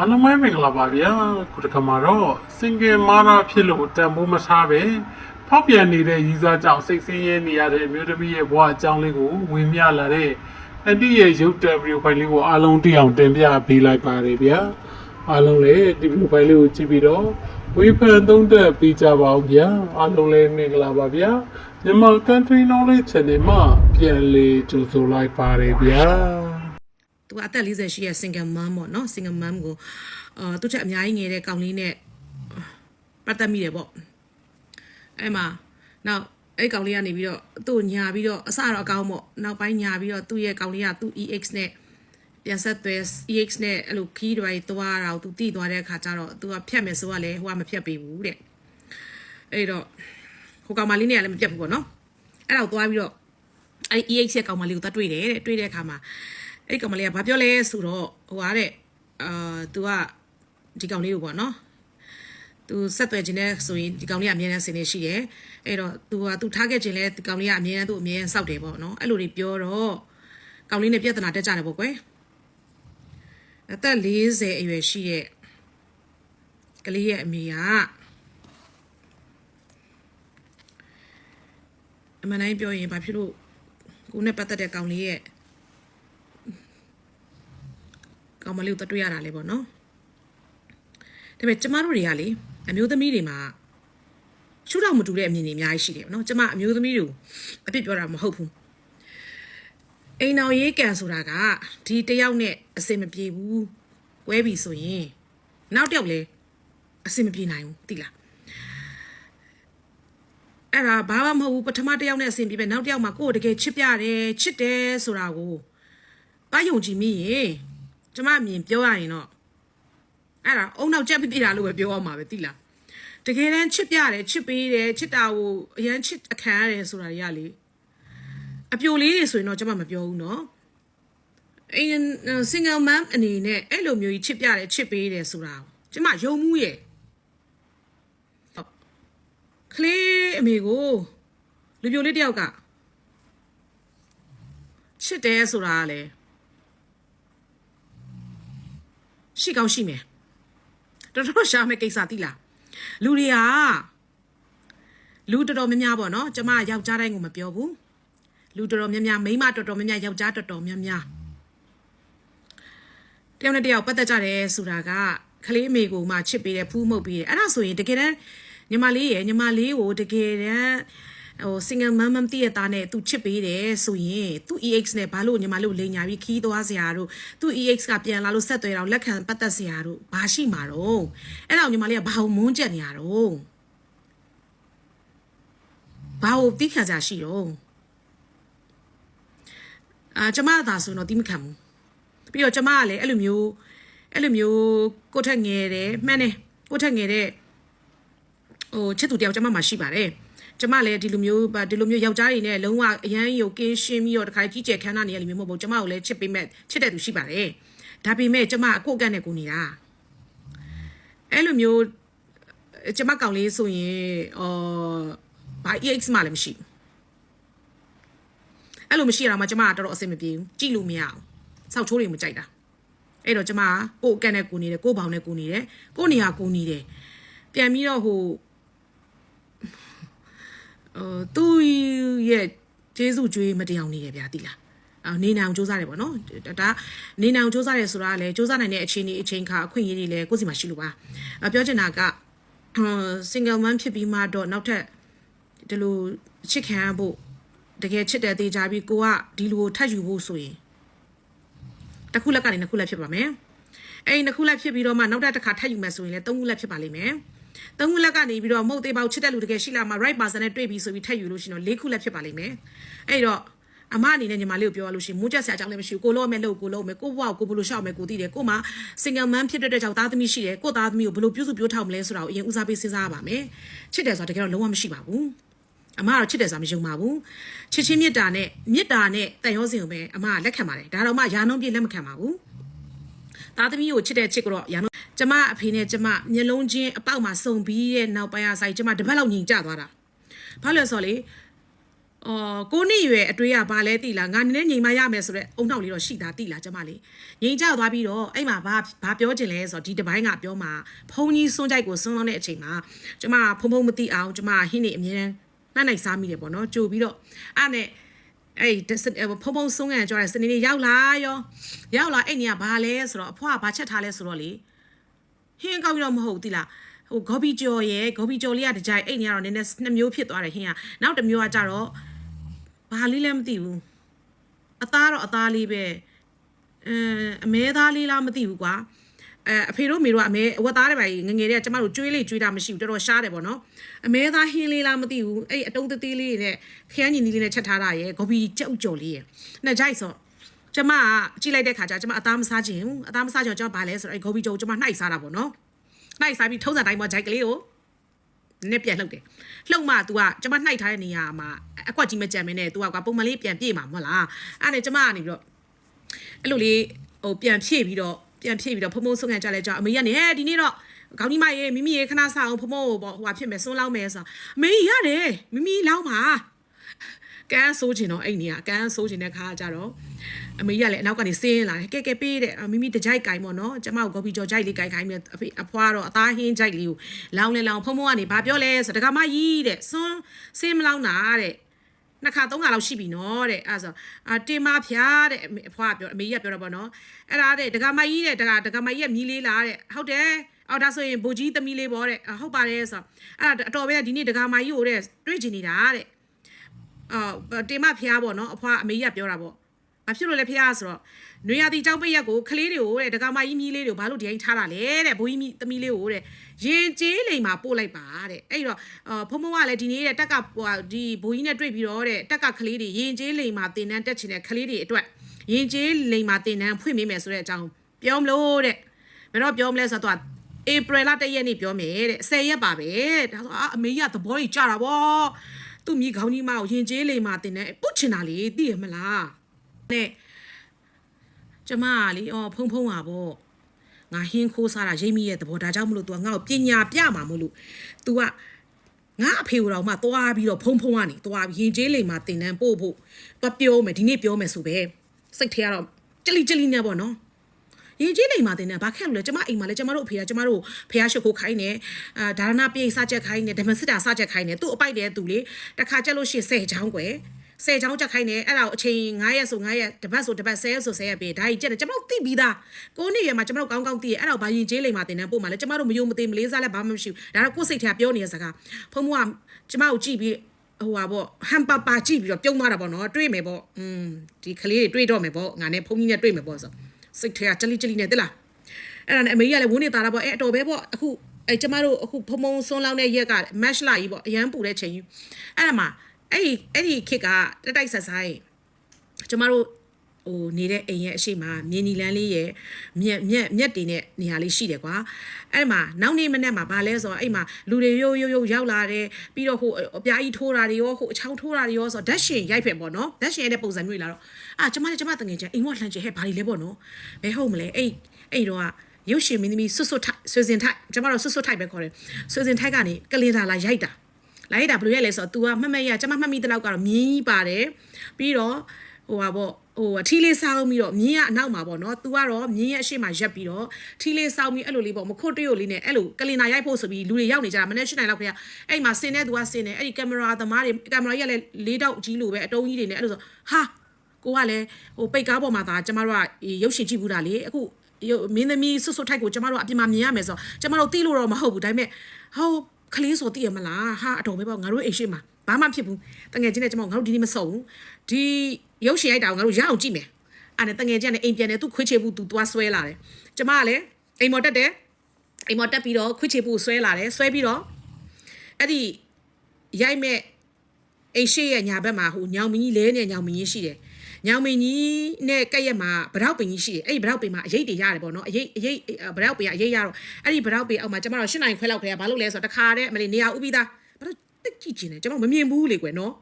အားလုံးပဲမင်္ဂလာပါဗျာခုတစ်ခါမှာတော့ single mother ဖြစ်လို့တန်ဖိုးမထားပဲဖောက်ပြန်နေတဲ့ရီးစားကြောင့်စိတ်ဆင်းရဲနေရတဲ့အမျိုးသမီးရဲ့ဘဝအကြောင်းလေးကိုဝင်မြလာတဲ့အန်တီရဲ့ရုပ်တံဗီဒီယိုဖိုင်လေးကိုအားလုံးသိအောင်တင်ပြပေးလိုက်ပါတယ်ဗျာအားလုံးလည်းဒီဗီဒီယိုဖိုင်လေးကိုကြည့်ပြီးတော့ဝေဖန်သုံးသပ်ပေးကြပါဦးဗျာအားလုံးလည်းမင်္ဂလာပါဗျာမြန်မာ country knowledge channel မှာပြန်လည်ကြိုဆိုလိုက်ပါတယ်ဗျာ သူကအသက်40ရှိရဲ့ single mom ပေါ့နော် single mom ကိုအာသူချက်အများကြီးငယ်တဲ့ကောင်လေးနဲ့ပတ်သက်မိတယ်ပေါ့အဲ့မှာနောက်အဲ့ကောင်လေးကနေပြီးတော့သူ့ကိုညာပြီးတော့အစတော့အကောင်းပေါ့နောက်ပိုင်းညာပြီးတော့သူ့ရဲ့ကောင်လေးကသူ့ EX နဲ့ပြန်ဆက်သွဲ EX နဲ့အဲ့လိုခီးတွေသွားတာကိုသူတိသွားတဲ့အခါကျတော့သူကဖြတ်မယ်ဆိုကလည်းဟိုကမဖြတ်ပေးဘူးတဲ့အဲ့တော့ဟိုကောင်မလေးနဲ့ကလည်းမပြတ်ဘူးပေါ့နော်အဲ့ဒါကိုသွားပြီးတော့အဲ့ EX ရဲ့ကောင်မလေးကိုသွားတွေ့တယ်တဲ့တွေ့တဲ့အခါမှာ အဲ့ဒီကောင်မလေးကဘာပြောလဲဆိုတော့ဟိုဟာတဲ့အာ तू ကဒီကောင်လေးကိုပေါ့နော် तू ဆက်သွယ်ခြင်းနဲ့ဆိုရင်ဒီကောင်လေးကအမြဲတမ်းဆင်နေရှိတယ်အဲ့တော့ तू က तू ထားခဲ့ခြင်းလဲဒီကောင်လေးကအမြဲတမ်းသူ့အမြဲတမ်းစောက်တယ်ပေါ့နော်အဲ့လိုတွေပြောတော့ကောင်လေးနဲ့ပြဿနာတက်ကြတယ်ပေါ့ကွယ်အသက်40အရွယ်ရှိတဲ့ကလေးရဲ့အမေကအမှန်တိုင်းပြောရင်ဘာဖြစ်လို့ကိုနဲ့ပတ်သက်တဲ့ကောင်လေးရဲ့ ကောင်မလေးကိုတတွေ့ရတာလေပေါ့နော်ဒါပေမဲ့ကျမတို့တွေကလေအမျိုးသမီးတွေမှာရှုထောင့်မတူတဲ့အမြင်တွေအများကြီးရှိတယ်ပေါ့နော်ကျမအမျိုးသမီးတွေကိုအပြစ်ပြောတာမဟုတ်ဘူးအိမ်တော်ရေးကန်ဆိုတာကဒီတယောက်နဲ့အစင်မပြေဘူးကွဲပြီဆိုရင်နောက်တစ်ယောက်လည်းအစင်မပြေနိုင်ဘူးသိလားအဲ့ဒါဘာမှမဟုတ်ဘူးပထမတစ်ယောက်နဲ့အဆင်ပြေပဲနောက်တစ်ယောက်မှာကိုယ်တကယ်ချစ်ပြတယ်ချစ်တယ်ဆိုတာကိုပါယုံကြည်မိရင် ကျမအမြင်ပြောရရင်တော့အဲ့ဒါအုံနောက်ချက်ပြပြတာလို့ပဲပြောရမှာပဲတိလားတကယ်တမ်းချစ်ပြတယ်ချစ်ပေးတယ်ချစ်တာကိုအရန်ချစ်အခံရတယ်ဆိုတာတွေကလေအပြိုလေးတွေဆိုရင်တော့ကျမမပြောဘူးနော်အင်း single mom အနေနဲ့အဲ့လိုမျိုးကြီးချစ်ပြတယ်ချစ်ပေးတယ်ဆိုတာကျမယုံမှုရဲ့ကလေးအမေကိုလူပြိုလေးတယောက်ကချစ်တယ်ဆိုတာကလည်း ရှိကောင်းရှိမယ်တော်တော်ရှာမယ့်ကိစ္စတိလားလူတွေကလူတော်တော်များများပေါ့နော်ကျမယောက်ျားတိုင်းကိုမပြောဘူးလူတော်တော်များများမိန်းမတော်တော်များများယောက်ျားတော်တော်များများတယောက်နဲ့တယောက်ပတ်သက်ကြတယ်ဆိုတာကကလေးအမေကိုမှချစ်ပေးတယ်ဖူးမှုတ်ပေးတယ်အဲ့ဒါဆိုရင်တကယ်တမ်းညီမလေးရယ်ညီမလေးကိုတကယ်တမ်း ဟို single mom မတည့်ရတာနဲ့သူချစ်ပေးတယ်ဆိုရင်သူ EX နဲ့ဘာလို့ညီမလေးကိုလိန်ညာပြီးခီးသွားစရာတို့သူ EX ကပြန်လာလို့ဆက်သွဲတော့လက်ခံပတ်သက်စရာတို့ဘာရှိမှာတော့အဲ့ဒါကိုညီမလေးကဘာလို့မုန်းကြက်နေရတော့ဘာလို့တိခါကြရှိတော့အာကျမသာဆိုတော့တိမခံဘူးပြီးတော့ကျမကလည်းအဲ့လိုမျိုးအဲ့လိုမျိုးကိုယ့်ထက်ငယ်တယ်မှန်တယ်ကိုယ့်ထက်ငယ်တဲ့ဟိုချစ်သူတယောက်ကျမမှာရှိပါတယ် ကျမလည်းဒီလိုမျိုးဗာဒီလိုမျိုးယောက်ျားတွေနဲ့လုံးဝအရန်ယုတ်ကင်းရှင်းပြီးတော့တခါကြီးကျယ်ခမ်းနားနေရလိမ့်မယ်မဟုတ်ဘူးကျမကိုလည်းချစ်ပေးမဲ့ချစ်တဲ့သူရှိပါတယ်ဒါပေမဲ့ကျမအကိုအကန့်နဲ့ကိုနေတာအဲ့လိုမျိုးကျမကောင်လေးဆိုရင်အော်ဘာ EX မှလည်းမရှိဘူးအဲ့လိုမရှိရတော့မှကျမကတော်တော်အဆင်မပြေဘူးကြည့်လို့မရအောင်စောက်ချိုးတွေမကြိုက်တာအဲ့တော့ကျမကကိုအကန့်နဲ့ကိုနေတယ်ကိုဘောင်နဲ့ကိုနေတယ်ကိုနေရာကိုနေတယ်ပြန်ပြီးတော့ဟို ဟိုသူ့ရဲ့ကျေးဇူးကြွေးမတရားနေတယ်ဗျာတိလားအော်နေနိုင်အောင်စူးစမ်းတယ်ပေါ့နော်ဒါနေနိုင်အောင်စူးစမ်းတယ်ဆိုတာကလည်းစူးစမ်းနိုင်တဲ့အခြေအနေအချိန်ခါအခွင့်အရေးတွေလည်းကိုယ့်စီမှာရှိလို့ပါအပြောချင်တာကဟို single man ဖြစ်ပြီးမှတော့နောက်ထပ်ဒီလိုချစ်ခံရဖို့တကယ်ချစ်တဲ့တေးကြပြီးကိုကဒီလိုထပ်ယူဖို့ဆိုရင်တစ်ခုလက်ကနေနှစ်ခုလက်ဖြစ်ပါမယ်အဲ့ဒီနှစ်ခုလက်ဖြစ်ပြီးတော့မှနောက်တစ်ခါထပ်ယူမယ်ဆိုရင်လည်းသုံးခုလက်ဖြစ်ပါလိမ့်မယ် သုံးခုလက်ကနေပြီးတော့မုတ်သေးပေါက်ချစ်တဲ့လူတကယ်ရှိလာမှ right person နဲ့တွေ့ပြီးဆိုပြီးထပ်ယူလို့ရှိရင်တော့လေးခုလက်ဖြစ်ပါလိမ့်မယ်အဲ့တော့အမအနေနဲ့ညီမလေးကိုပြောရလို့ရှိရင်မူးချက်ဆရာကြောင့်လည်းမရှိဘူးကိုလို့မယ်လို့ကိုလို့မယ်ကိုဘဝကိုကိုဘလို့ရှောက်မယ်ကိုသိတယ်ကိုမှ single man ဖြစ်တဲ့အတွက်ကြောင့်သားသမီးရှိတယ်ကိုသားသမီးကိုဘလို့ပြုစုပြောထောက်မလဲဆိုတာကိုအရင်ဦးစားပေးစဉ်းစားရပါမယ်ချစ်တယ်ဆိုတာတကယ်တော့လုံးဝမရှိပါဘူးအမကတော့ချစ်တယ်ဆိုတာမယုံပါဘူးချစ်ချင်းမေတ္တာနဲ့မေတ္တာနဲ့တန်ရောစင်ကိုပဲအမကလက်ခံပါတယ်ဒါတော့မှယာနှုံးပြည့်လက်မခံပါဘူးသားသမီးကိုချစ်တဲ့ချစ်ကတော့ယာနှုံး ကျမအဖေနဲ့ကျမမျက်လုံးချင်းအပေါက်မှာစုံပြီးတဲ့နောက်ပိုင်းအဆိုင်ကျမတပတ်လောက်ညင်ကျသွားတာဘာလို့လဲဆိုတော့လေအော်ကိုနှစ်ရွယ်အတွေ့ရဘာလဲတိလားငါနည်းနည်းငြိမ်မရမယ်ဆိုတော့အုံနောက်လေးတော့ရှိတာတိလားကျမလေးငြိမ်ကြသွားပြီးတော့အဲ့မှာဘာဘာပြောချင်လဲဆိုတော့ဒီတစ်ပိုင်းကပြောမှာဖုံကြီးစွန်းကြိုက်ကိုစွန်းလောင်းတဲ့အချိန်မှာကျမဖုံဖုံမသိအောင်ကျမဟင်းနေအမြဲတမ်းနှိုက်နိုင်စားမိတယ်ပေါ့နော်ကြိုပြီးတော့အဲ့နဲ့အဲ့ဒီဖုံဖုံစွန်းကန်ကြွားတဲ့စနေနေ့ရောက်လာရောရောက်လာအဲ့နေကဘာလဲဆိုတော့အဖွားကဘာချက်ထားလဲဆိုတော့လေ ဟင်းကောက်ပြီးတော့မဟုတ်တိလားဟိုဂေါဘီကျော်ရဲ့ဂေါဘီကျော်လေးကတကြိုင်အိတ်နေရတော့နည်းနည်းနှစ်မျိုးဖြစ်သွားတယ်ဟင်းကနောက်တစ်မျိုးကကြတော့ဘာလေးလည်းမသိဘူးအသားတော့အသားလေးပဲအဲအမဲသားလေးလားမသိဘူးကွာအဲအဖေတို့မေတို့ကအမဲအဝတ်သားတွေပါငငယ်တွေကကျမတို့ကျွေးလေးကျွေးတာမရှိဘူးတော်တော်ရှားတယ်ပေါ့နော်အမဲသားဟင်းလေးလားမသိဘူးအဲ့အတုံးသေးသေးလေးနဲ့ခရမ်းညီနီလေးနဲ့ချက်ထားတာရဲ့ဂေါဘီကြောက်ကြော်လေးရဲ့နှစ်ကြိုက်ဆို ကျမကကြည့်လိုက်တဲ့ခါကျကျမအသားမစားချင်ဘူးအသားမစားချင်တော့ကျမဘာလဲဆိုတော့အဲ့ဂေါဘီကြော်ကိုကျမနှိုက်စားတာပေါ့နော်နှိုက်စားပြီးထုံးစံတိုင်းပေါ်ဂျိုက်ကလေးကိုနည်းပြန်လှုပ်တယ်လှုပ်မှ तू ကကျမနှိုက်ထားတဲ့နေရာမှာအကွက်ကြီးမကြံမင်းနဲ့ तू ကပုံမှန်လေးပြန်ပြေးမှာမဟုတ်လားအဲ့ဒါကျမကနေပြီးတော့အဲ့လိုလေးဟိုပြန်ဖြည့်ပြီးတော့ပြန်ဖြည့်ပြီးတော့ဖုံဖုံဆုံးခံကြလဲကြောင်းအမေကနေဟဲ့ဒီနေ့တော့ခေါင်းကြီးမရေမိမိရေခဏစားအောင်ဖုံဖုံကိုပေါ့ဟိုဟာဖြစ်မယ်စွန်းလောက်မယ်ဆိုအမေရတယ်မိမိလောက်ပါ ကန်းဆိုးချင်တော့အဲ့နေရကန်းဆိုးချင်တဲ့ခါကျတော့အမေကြီးကလည်းအနောက်ကနေစင်းလာတယ်ကဲကဲပေးတဲ့မိမိတကြိုက်ကင်ပေါ့နော်ကျမကိုဂေါ်ဘီကြော်ကြိုက်လေးကင်ခိုင်းမယ်အဖေအဖွားတော့အသားဟင်းကြိုက်လေးကိုလောင်းလဲလောင်းဖုံဖုံကနေဘာပြောလဲဆိုတကမကြီးတဲ့စွန်းစင်းမလောင်းတာတဲ့နှစ်ခါသုံးခါလောက်ရှိပြီနော်တဲ့အဲ့ဆိုအာတင်မဖျားတဲ့အဖွားပြောအမေကြီးကပြောတော့ပေါ့နော်အဲ့ဒါတဲ့ဒကမကြီးတဲ့ဒကဒကမကြီးရဲ့မြီးလေးလားတဲ့ဟုတ်တယ်အော်ဒါဆိုရင်ဘူကြီးသမီးလေးပေါ့တဲ့ဟုတ်ပါတယ်ဆိုအဲ့ဒါအတော်ပဲဒီနေ့ဒကမကြီးကိုတဲ့တွေ့ချင်နေတာတဲ့ အော်တင်မဖျားပေါ့နော်အဖွားအမေကြီးကပြောတာပေါ့ဘာဖြစ်လို့လဲဖျားဆိုတော့နွေရာသီကြောင်းပိတ်ရက်ကိုကလေးတွေကိုတဲ့ဒကမကြီးမြီးလေးတွေကိုဘာလို့ဒီတိုင်းထားတာလဲတဲ့ဘူကြီးသမီးလေးကိုတဲ့ရင်ကျေးလိမ်မှာပို့လိုက်ပါတဲ့အဲ့တော့ဖုံဖုံကလည်းဒီနေ့တဲ့တက်ကဟိုဒီဘူကြီးနဲ့တွေ့ပြီးတော့တဲ့တက်ကကလေးတွေရင်ကျေးလိမ်မှာတင်တန်းတက်ချင်တဲ့ကလေးတွေအတွက်ရင်ကျေးလိမ်မှာတင်တန်းဖွင့်မိမယ်ဆိုတဲ့အကြောင်းပြောမလို့တဲ့ဘယ်တော့ပြောမလဲဆိုတော့ဧပြီလတရက်နေ့ပြောမယ်တဲ့10ရက်ပါပဲဒါဆိုအာအမေကြီးကသဘောကြီးကြတာဗော သူ့မိခေါင်းကြီးမကိုရင်ကျေးလိမ်မှာတင်တန်းပုတ်ချင်တာလေသိရမလားနဲ့ကျမကလေအော်ဖုံဖုံပါဗောငါဟင်းခိုးစားတာရိပ်မိရဲ့သဘောဒါကြောင့်မလို့ तू ကငါ့ကိုပညာပြမှာမလို့ तू ကငါအဖေတော်မှသွားပြီးတော့ဖုံဖုံကနေသွားပြီးရင်ကျေးလိမ်မှာတင်တန်းပို့ဖို့သွားပြောမယ်ဒီနေ့ပြောမယ်ဆိုပဲစိတ်ထဲကတော့ကြလိကြလိနဲ့ပေါ့နော် ရင်ကြီးလိမ်မာတင်တယ်ဘာခက်လို့လဲကျမအိမ်မှာလဲကျမတို့အဖေကကျမတို့ဖះရှုပ်ခိုးခိုင်းနေအာဒါရနာပြေးစချက်ခိုင်းနေဓမ္မစစ်တာစချက်ခိုင်းနေသူ့အပိုက်တဲ့သူလေတခါကြက်လို့ရှိရင်10ချောင်းကွယ်10ချောင်းချက်ခိုင်းနေအဲ့ဒါကိုအချိန်9ရက်ဆို9ရက်တပတ်ဆိုတပတ်10ရက်ဆို10ရက်ပြေးဒါကြီးကြက်တယ်ကျမတို့သိပြီးသားကိုနေ့ရမှာကျမတို့ကောင်းကောင်းသိရအဲ့ဒါကိုဘာရင်ကြီးလိမ်မာတင်တယ်ပို့မှာလဲကျမတို့မယုံမသိမလေးစားလဲဘာမှမရှိဘူးဒါတော့ကိုယ်စိတ်ထဲပြောနေတဲ့စကားဖုံဖုံကကျမကိုကြည့်ပြီးဟိုပါပေါ့ဟမ်ပါပါကြည့်ပြီးတော့ပြုံးသွားတာပေါ့နော်တွေးမယ်ပေါ့อืมဒီကလေးတွေတွေးတော့မယ်ပေါ့ငါနဲ့ဖုံကြီးနဲ့တွေးမယ်ပေါ့ဆို စိတ်ထဲကကြလိကြလိနဲ့တိလားအဲ့ဒါနဲ့အမေကြီးကလည်းဝန်းနေတာပေါ့အဲ့အတော်ပဲပေါ့အခုအဲ့ကျမတို့အခုဖုံဖုံဆွန်းလောင်းတဲ့ရက်က match လာကြီးပေါ့အရန်ပူတဲ့ချိန်ကြီးအဲ့ဒါမှာအဲ့ဒီအဲ့ဒီခစ်ကတက်တိုက်ဆက်ဆိုင်ကျမတို့ ဟိုနေတဲ့အိမ်ရဲ့အရှိမမြင်းနီလန်းလေးရဲ့မြက်မြက်မြက်တင်တဲ့နေရာလေးရှိတယ်ကွာအဲ့မှာနောက်နေ့မနေ့မှာဗာလဲဆိုတော့အဲ့မှာလူတွေရိုးရိုးရိုးရောက်လာတယ်ပြီးတော့ဟိုအပြားကြီးထိုးတာတွေရောဟိုအချောင်းထိုးတာတွေရောဆိုတော့ဓာတ်ရှင်ရိုက်ဖက်ပေါ့နော်ဓာတ်ရှင်ရဲ့ပုံစံမျိုးလာတော့အာကျမနဲ့ကျမတငယ်ချင်းအိမ်ဝလှန်ချင်ဟဲ့ဘာတွေလဲပေါ့နော်ဘယ်ဟုတ်မလဲအဲ့အဲ့တော့ရုပ်ရှင်မင်းသမီးဆွတ်ဆွတ်ထိုက်ဆွေစင်ထိုက်ကျမတို့ဆွတ်ဆွတ်ထိုက်ပဲခေါ်တယ်ဆွေစင်ထိုက်ကနေကလင်တာလာရိုက်တာလိုက်တာဘယ်လိုရဲလဲဆိုတော့ तू ကမှတ်မှတ်ရကျမမှတ်မိတဲ့လောက်ကတော့မြင်းကြီးပါတယ်ပြီးတော့ဟိုပါပေါ့ ဟိုထီလေးစောင်းပြီးတော့မြင်းကအနောက်မှာပေါ့နော်။ तू ကတော့မြင်းရဲ့အရှိမရက်ပြီးတော့ထီလေးစောင်းပြီးအဲ့လိုလေးပေါ့မခွတ်တရုတ်လေးနဲ့အဲ့လိုကလင်နာရိုက်ဖို့ဆိုပြီးလူတွေရောက်နေကြတာမနေ့၈နိုင်လောက်ခင်ဗျ။အဲ့မှာစင်တဲ့သူကစင်တယ်အဲ့ဒီကင်မရာသမားတွေကင်မရာကြီးကလည်းလေးတောက်ကြီးလိုပဲအတုံးကြီးတွေနဲ့အဲ့လိုဆိုဟာကိုကလည်းဟိုပိတ်ကားပေါ်မှာဒါကျမတို့ကရုပ်ရှင်ကြည့်ဘူးတာလေအခုမင်းသမီးဆွတ်ဆွတ်ထိုက်ကိုကျမတို့အပြင်မှာမြင်ရမယ်ဆိုတော့ကျမတို့သိလို့တော့မဟုတ်ဘူးဒါပေမဲ့ဟိုကလေးဆိုသိရမလားဟာအတော်ပဲပေါ့ငါတို့အိမ်ရှိမှာ ဘာမှဖြစ်ဘူးတငယ်ချင်းနဲ့ကျမတို့ငါတို့ဒီနေ့မစုံဘူးဒီရုပ်ရှင်ရိုက်တာကိုငါတို့ရအောင်ကြည့်မယ်အဲ့နဲ့တငယ်ချင်းနဲ့အိမ်ပြန်တယ်သူခွေးချေဘူးသူသွားဆွဲလာတယ်ကျမကလည်းအိမ်မော်တက်တယ်အိမ်မော်တက်ပြီးတော့ခွေးချေဘူးဆွဲလာတယ်ဆွဲပြီးတော့အဲ့ဒီရိုက်မဲ့အိမ်ရှိရဲ့ညာဘက်မှာဟိုညောင်မင်းကြီးလဲနဲ့ညောင်မင်းကြီးရှိတယ်ညောင်မင်းကြီးနဲ့ကက်ရက်မှာဗရောက်ပင်ကြီးရှိတယ်အဲ့ဒီဗရောက်ပင်မှာအရေးတွေရတယ်ပေါ့နော်အရေးအရေးဗရောက်ပင်ကအရေးရတော့အဲ့ဒီဗရောက်ပင်အောက်မှာကျမတို့၈နိုင်ခွဲလောက်ခရဲဘာလို့လဲဆိုတော့တခါတည်းအမလေးနေရာဥပိသားဘာလို့ တက်ကြည့်ချင်တယ်ကျမမမြင်ဘူးလေကွယ်နော်